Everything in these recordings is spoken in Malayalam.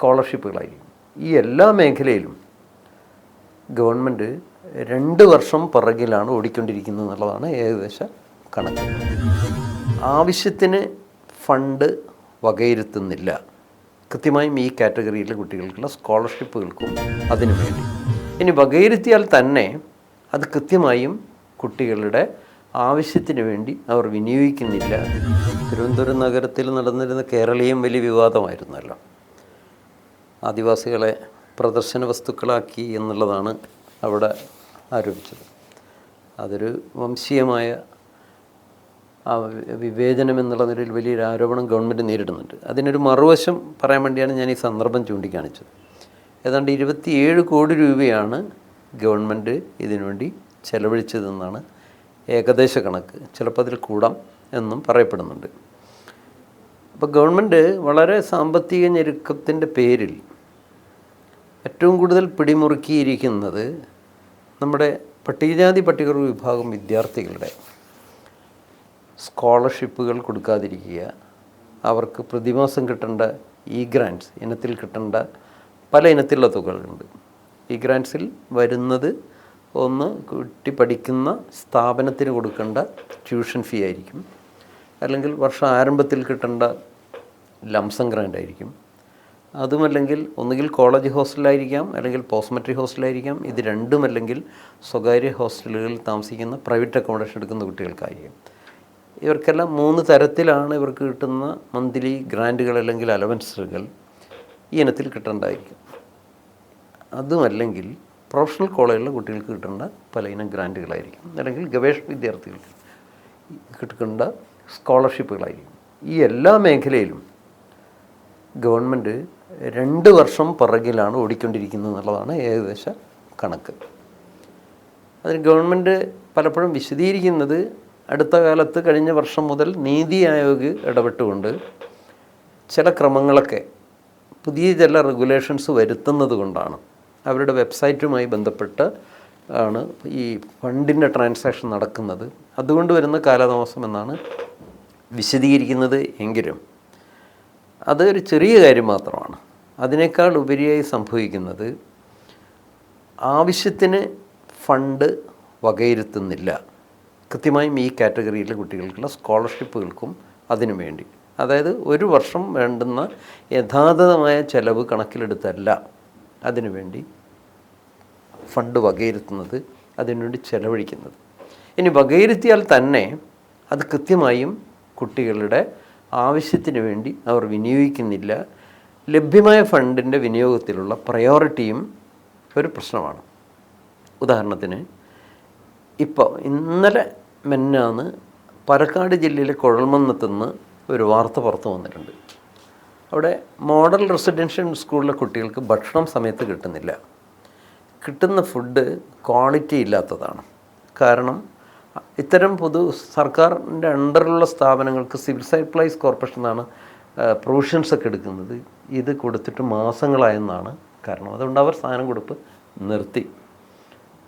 സ്കോളർഷിപ്പുകളായിരിക്കും. ഈ എല്ലാ മേഖലയിലും ഗവൺമെന്റ് രണ്ട് വർഷം പിറകിലാണ് ഓടിക്കൊണ്ടിരിക്കുന്നത് എന്നുള്ളതാണ് ഏകദേശ കണക്ക്. ആവശ്യത്തിന് ഫണ്ട് വകയിരുത്തുന്നില്ല. കൃത്യമായും ഈ കാറ്റഗറിയിലെ കുട്ടികൾക്കുള്ള സ്കോളർഷിപ്പുകൾക്കും അതിനു വേണ്ടി. ഇനി വകയിരുത്തിയാൽ തന്നെ അത് കൃത്യമായും കുട്ടികളുടെ ആവശ്യത്തിന് വേണ്ടി അവർ വിനിയോഗിക്കുന്നില്ല. തിരുവനന്തപുരം നഗരത്തിൽ നടന്നിരുന്ന കേരളീയം വലിയ വിവാദമായിരുന്നല്ലോ. ആദിവാസികളെ പ്രദർശന വസ്തുക്കളാക്കി എന്നുള്ളതാണ് അവിടെ ആരോപിച്ചത്. അതൊരു വംശീയമായ വിവേചനം എന്നുള്ള നിലയിൽ വലിയൊരു ആരോപണം ഗവൺമെന്റ് നേരിടുന്നുണ്ട്. അതിനൊരു മറുവശം പറയാൻ വേണ്ടിയാണ് ഞാൻ ഈ സന്ദർഭം ചൂണ്ടിക്കാണിച്ചത്. ഏതാണ്ട് ഇരുപത്തിയേഴ് കോടി രൂപയാണ് ഗവൺമെന്റ് ഇതിനുവേണ്ടി ചെലവഴിച്ചതെന്നാണ് ഏകദേശ കണക്ക്. ചിലപ്പോൾ അതിൽ കൂടാം എന്നും പറയപ്പെടുന്നുണ്ട്. അപ്പോൾ ഗവൺമെന്റ് വളരെ സാമ്പത്തിക ഞെരുക്കത്തിന്റെ പേരിൽ ഏറ്റവും കൂടുതൽ പിടിമുറുക്കിയിരിക്കുന്നത് നമ്മുടെ പട്ടികജാതി പട്ടികവർഗ വിഭാഗം വിദ്യാർത്ഥികളുടെ സ്കോളർഷിപ്പുകൾ കൊടുക്കാതിരിക്കുക അവർക്ക് പ്രതിമാസം കിട്ടേണ്ട ഇ ഗ്രാന്റ്സ് ഇനത്തിൽ കിട്ടേണ്ട പല ഇനത്തിലുള്ള തുകകളുണ്ട്. ഇ ഗ്രാന്റ്സിൽ വരുന്നത് ഒന്ന് കുട്ടി പഠിക്കുന്ന സ്ഥാപനത്തിന് കൊടുക്കേണ്ട ട്യൂഷൻ ഫീ ആയിരിക്കും. അല്ലെങ്കിൽ വർഷം ആരംഭത്തിൽ കിട്ടേണ്ട ലംസം ഗ്രാൻഡ് ആയിരിക്കും. അതുമല്ലെങ്കിൽ ഒന്നുകിൽ കോളേജ് ഹോസ്റ്റലായിരിക്കാം അല്ലെങ്കിൽ പോസ്റ്റ് മെട്രിക് ഹോസ്റ്റലായിരിക്കാം ഇത് രണ്ടുമല്ലെങ്കിൽ സ്വകാര്യ ഹോസ്റ്റലുകളിൽ താമസിക്കുന്ന പ്രൈവറ്റ് അക്കോമഡേഷൻ എടുക്കുന്ന കുട്ടികൾക്കായിരിക്കും. ഇവർക്കെല്ലാം മൂന്ന് തരത്തിലാണ് ഇവർക്ക് കിട്ടുന്ന മന്ത്ലി ഗ്രാൻഡുകൾ അല്ലെങ്കിൽ അലവൻസുകൾ ഈ ഇനത്തിൽ കിട്ടേണ്ടതായിരിക്കും. അതുമല്ലെങ്കിൽ പ്രൊഫഷണൽ കോളേജിലെ കുട്ടികൾക്ക് കിട്ടേണ്ട പല ഇനം ഗ്രാന്റുകളായിരിക്കും അല്ലെങ്കിൽ ഗവേഷണ വിദ്യാർത്ഥികൾക്ക് കിട്ടേണ്ട സ്കോളർഷിപ്പുകളായിരിക്കും. ഈ എല്ലാ മേഖലയിലും ഗവൺമെന്റ് രണ്ട് വർഷം പിറകിലാണ് ഓടിക്കൊണ്ടിരിക്കുന്നത് എന്നുള്ളതാണ് ഏകദേശ കണക്ക്. അതിന് ഗവൺമെന്റ് പലപ്പോഴും വിശദീകരിക്കുന്നത് അടുത്ത കാലത്ത് കഴിഞ്ഞ വർഷം മുതൽ നീതി ആയോഗ് ഇടപെട്ടുകൊണ്ട് ചില ക്രമങ്ങളൊക്കെ പുതിയ ചില റെഗുലേഷൻസ് വരുത്തുന്നത് കൊണ്ടാണ്. അവരുടെ വെബ്സൈറ്റുമായി ബന്ധപ്പെട്ട് ആണ് ഈ ഫണ്ടിന്റെ ട്രാൻസാക്ഷൻ നടക്കുന്നത്. അതുകൊണ്ട് വരുന്ന കാലതാമസം എന്നാണ് വിശദീകരിക്കുന്നത് എങ്കിലും. അത് ഒരു ചെറിയ കാര്യം മാത്രമാണ്. അതിനേക്കാൾ ഉപരിയായി സംഭവിക്കുന്നത് ആവശ്യത്തിന് ഫണ്ട് വകയിരുത്തുന്നില്ല. കൃത്യമായും ഈ കാറ്റഗറിയിലെ കുട്ടികൾക്കുള്ള സ്കോളർഷിപ്പുകൾക്കും അതിനു വേണ്ടി. അതായത് ഒരു വർഷം വേണ്ടുന്ന യഥാതഥമായ ചെലവ് കണക്കിലെടുത്തല്ല അതിനുവേണ്ടി ഫണ്ട് വകയിരുത്തുന്നത് അതിനുവേണ്ടി ചെലവഴിക്കുന്നത്. ഇനി വകയിരുത്തിയാൽ തന്നെ അത് കൃത്യമായും കുട്ടികളുടെ ആവശ്യത്തിന് വേണ്ടി അവർ വിനിയോഗിക്കുന്നില്ല. ലഭ്യമായ ഫണ്ടിന്റെ വിനിയോഗത്തിലുള്ള പ്രയോറിറ്റിയും ഒരു പ്രശ്നമാണ്. ഉദാഹരണത്തിന് ഇപ്പോൾ ഇന്നലെ മെന്നാന്ന് പാലക്കാട് ജില്ലയിലെ കുഴൽമന്നത്തുനിന്ന് ഒരു വാർത്ത പുറത്തു വന്നിട്ടുണ്ട്. അവിടെ മോഡൽ റെസിഡൻഷ്യൽ സ്കൂളിലെ കുട്ടികൾക്ക് ഭക്ഷണം സമയത്ത് കിട്ടുന്നില്ല. കിട്ടുന്ന ഫുഡ് ക്വാളിറ്റി ഇല്ലാത്തതാണ്. കാരണം ഇത്തരം പൊതു സർക്കാരിന്റെ അണ്ടറിലുള്ള സ്ഥാപനങ്ങൾക്ക് സിവിൽ സപ്ലൈസ് കോർപ്പറേഷൻ എന്നാണ് പ്രൊവിഷൻസ് ഒക്കെ എടുക്കുന്നത്. ഇത് കൊടുത്തിട്ട് മാസങ്ങളായെന്നാണ് കാരണം. അതുകൊണ്ട് അവർ സാധനം കൊടുപ്പ് നിർത്തി.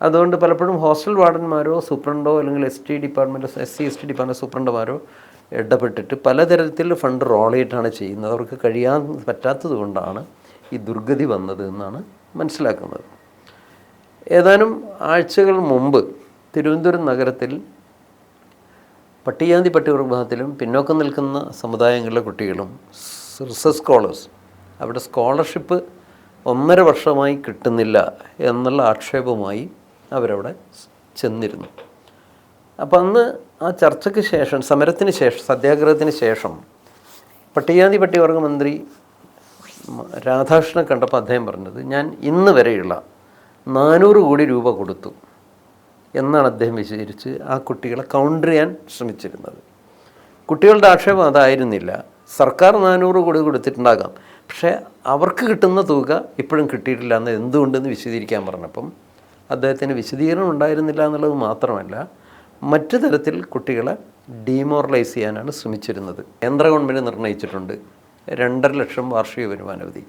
അതുകൊണ്ട് പലപ്പോഴും ഹോസ്റ്റൽ വാർഡന്മാരോ സൂപ്രണ്ടോ അല്ലെങ്കിൽ S T department S C S T department സൂപ്രണ്ടുമാരോ ഇടപെട്ടിട്ട് പലതരത്തിൽ ഫണ്ട് റോൾ ചെയ്തിട്ടാണ് ചെയ്യുന്നത്. അവർക്ക് കഴിയാൻ പറ്റാത്തത് കൊണ്ടാണ് ഈ ദുർഗതി വന്നത് എന്നാണ് മനസ്സിലാക്കുന്നത്. ഏതാനും ആഴ്ചകൾ മുമ്പ് തിരുവനന്തപുരം നഗരത്തിൽ പട്ടികജാതി പട്ടികവർഗ വിഭാഗത്തിലും പിന്നോക്കം നിൽക്കുന്ന സമുദായങ്ങളിലെ കുട്ടികളും റിസർച്ച് സ്കോളേഴ്സ്. അവിടെ സ്കോളർഷിപ്പ് ഒന്നര വർഷമായി കിട്ടുന്നില്ല എന്നുള്ള ആക്ഷേപവുമായി അവരവിടെ ചെന്നിരുന്നു. അപ്പം അന്ന് ആ ചർച്ചയ്ക്ക് ശേഷം സമരത്തിന് ശേഷം സത്യാഗ്രഹത്തിന് ശേഷം പട്ടികജാതി പട്ടികവർഗ മന്ത്രി രാധാകൃഷ്ണൻ കണ്ടപ്പോൾ അദ്ദേഹം പറഞ്ഞത് ഞാൻ ഇന്ന് വരെയുള്ള നാനൂറ് കോടി രൂപ കൊടുത്തു. എന്നാണ് അദ്ദേഹം വിശദീകരിച്ച് ആ കുട്ടികളെ കൗണ്ടർ ചെയ്യാൻ ശ്രമിച്ചിരുന്നത്. കുട്ടികളുടെ ആക്ഷേപം അതായിരുന്നില്ല. സർക്കാർ നാനൂറ് കോടി കൊടുത്തിട്ടുണ്ടാകാം. പക്ഷേ അവർക്ക് കിട്ടുന്ന തുക ഇപ്പോഴും കിട്ടിയിട്ടില്ല എന്ന് എന്തുകൊണ്ടെന്ന് വിശദീകരിക്കാൻ പറഞ്ഞപ്പം അദ്ദേഹത്തിന് വിശദീകരണം ഉണ്ടായിരുന്നില്ല എന്നുള്ളത് മാത്രമല്ല മറ്റു തരത്തിൽ കുട്ടികളെ ഡീമോറലൈസ് ചെയ്യാനാണ് ശ്രമിച്ചിരുന്നത്. കേന്ദ്ര ഗവൺമെന്റ് നിർണയിച്ചിട്ടുണ്ട് രണ്ടര ലക്ഷം വാർഷിക വരുമാനവധി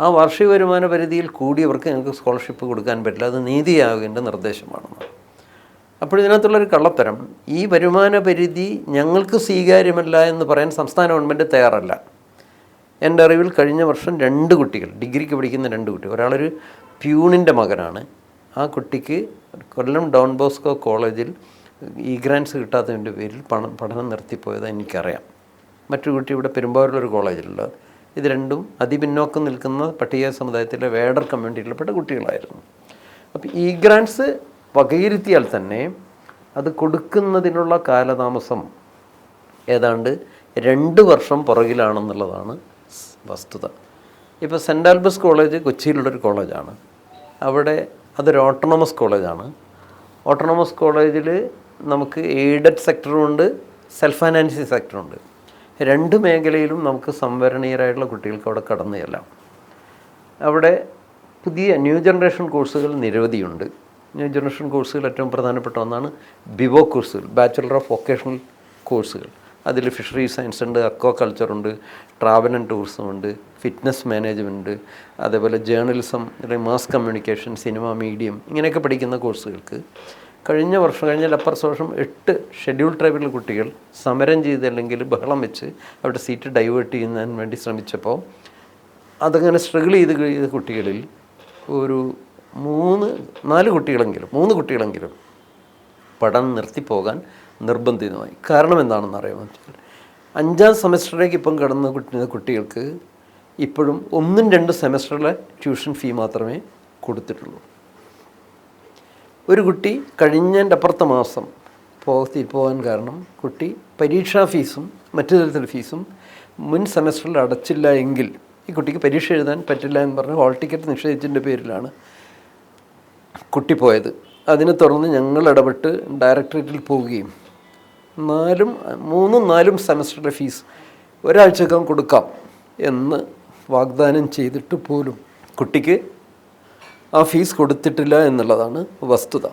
ആ വാർഷിക വരുമാന പരിധിയിൽ കൂടിയവർക്ക് ഞങ്ങൾക്ക് സ്കോളർഷിപ്പ് കൊടുക്കാൻ പറ്റില്ല. അത് നീതിയാകേണ്ട നിർദ്ദേശമാണെന്ന് അപ്പോൾ ഇതിനകത്തുള്ളൊരു കള്ളത്തരം ഈ വരുമാന പരിധി ഞങ്ങൾക്ക് സ്വീകാര്യമല്ല എന്ന് പറയാൻ സംസ്ഥാന ഗവൺമെന്റ് തയ്യാറല്ല. എന്റെ അറിവിൽ കഴിഞ്ഞ വർഷം രണ്ട് കുട്ടികൾ ഡിഗ്രിക്ക് പഠിക്കുന്ന രണ്ട് കുട്ടികൾ ഒരാളൊരു പ്യൂണിന്റെ മകനാണ്. ആ കുട്ടിക്ക് കൊല്ലം ഡോൺ ബോസ്കോ കോളേജിൽ ഈ ഗ്രാൻസ് കിട്ടാത്തതിന്റെ പേരിൽ പണം പഠനം നിർത്തിപ്പോയത് എനിക്കറിയാം. മറ്റു കുട്ടി ഇവിടെ പെരുമ്പാവൂരിലൊരു കോളേജിലുള്ള ഇത് രണ്ടും അതിപിന്നോക്കം നിൽക്കുന്ന പട്ടിക സമുദായത്തിലെ വേഡർ കമ്മ്യൂണിറ്റിയിൽപ്പെട്ട കുട്ടികളായിരുന്നു. അപ്പോൾ ഈ ഗ്രാൻസ് വകയിരുത്തിയാൽ തന്നെ അത് കൊടുക്കുന്നതിനുള്ള കാലതാമസം ഏതാണ്ട് രണ്ട് വർഷം പുറകിലാണെന്നുള്ളതാണ് വസ്തുത. ഇപ്പോൾ സെന്റ് ആൽബസ് കോളേജ് കൊച്ചിയിലുള്ളൊരു കോളേജാണ്. അവിടെ അതൊരു ഓട്ടോണമസ് കോളേജാണ്. ഓട്ടോണമസ് കോളേജിൽ നമുക്ക് എയ്ഡഡ് സെക്ടറും ഉണ്ട് സെൽഫ് ഫൈനാൻസിങ് സെക്ടറുണ്ട് രണ്ട് മേഖലയിലും നമുക്ക് സംവരണീയരായിട്ടുള്ള കുട്ടികൾക്ക് അവിടെ കടന്നു ചെല്ലാം. അവിടെ പുതിയ ന്യൂ ജനറേഷൻ കോഴ്സുകൾ നിരവധിയുണ്ട്. ജനറേഷൻ കോഴ്സുകൾ ഏറ്റവും പ്രധാനപ്പെട്ട ഒന്നാണ് ബിവോ കോഴ്സുകൾ ബാച്ചുലർ ഓഫ് വൊക്കേഷണൽ കോഴ്സുകൾ. അതിൽ ഫിഷറി സയൻസ് ഉണ്ട് അക്വാ കൾച്ചർ ഉണ്ട് ട്രാവൽ ആൻഡ് ടൂറിസം ഉണ്ട് ഫിറ്റ്നസ് മാനേജ്മെന്റ് അതേപോലെ ജേർണലിസം അല്ലെങ്കിൽ മാസ് കമ്മ്യൂണിക്കേഷൻ സിനിമ മീഡിയം ഇങ്ങനെയൊക്കെ പഠിക്കുന്ന കോഴ്സുകൾക്ക് കഴിഞ്ഞ വർഷം കഴിഞ്ഞ അപ്പുറത്തെ വർഷം എട്ട് ഷെഡ്യൂൾ ട്രൈബിലെ കുട്ടികൾ സമരം ചെയ്ത് അല്ലെങ്കിൽ ബഹളം വെച്ച് അവിടെ സീറ്റ് ഡൈവേർട്ട് ചെയ്യുന്നതിന് വേണ്ടി ശ്രമിച്ചപ്പോൾ അതങ്ങനെ സ്ട്രഗിൾ ചെയ്ത് കുട്ടികളിൽ ഒരു മൂന്ന് നാല് കുട്ടികളെങ്കിലും മൂന്ന് കുട്ടികളെങ്കിലും പഠനം നിർത്തിപ്പോകാൻ നിർബന്ധിതമായി. കാരണം എന്താണെന്ന് അറിയാമോ? വെച്ചാൽ അഞ്ചാം സെമസ്റ്ററിലേക്ക് ഇപ്പം കടന്ന കുട്ടി കുട്ടികൾക്ക് ഇപ്പോഴും ഒന്നും രണ്ട് സെമസ്റ്ററിലെ ട്യൂഷൻ ഫീ മാത്രമേ കൊടുത്തിട്ടുള്ളൂ. ഒരു കുട്ടി കഴിഞ്ഞതിന്റെ അപ്പുറത്തെ മാസം പോകത്തി പോകാൻ കാരണം കുട്ടി പരീക്ഷാ ഫീസും മറ്റു തരത്തിലുള്ള ഫീസും മുൻ സെമസ്റ്ററിൽ അടച്ചില്ല എങ്കിൽ ഈ കുട്ടിക്ക് പരീക്ഷ എഴുതാൻ പറ്റില്ല എന്ന് പറഞ്ഞ് ഹോൾ ടിക്കറ്റ് നിഷേധിച്ചതിന്റെ പേരിലാണ് കുട്ടി പോയത്. അതിനെ തുടർന്ന് ഞങ്ങൾ ഇടപെട്ട് ഡയറക്ടറേറ്റിൽ പോവുകയും നാലും മൂന്നും നാലും സെമസ്റ്ററിലെ ഫീസ് ഒരാഴ്ചക്കകം കൊടുക്കാം എന്ന് വാഗ്ദാനം ചെയ്തിട്ട് പോലും കുട്ടിക്ക് ആ ഫീസ് കൊടുത്തിട്ടില്ല എന്നുള്ളതാണ് വസ്തുത.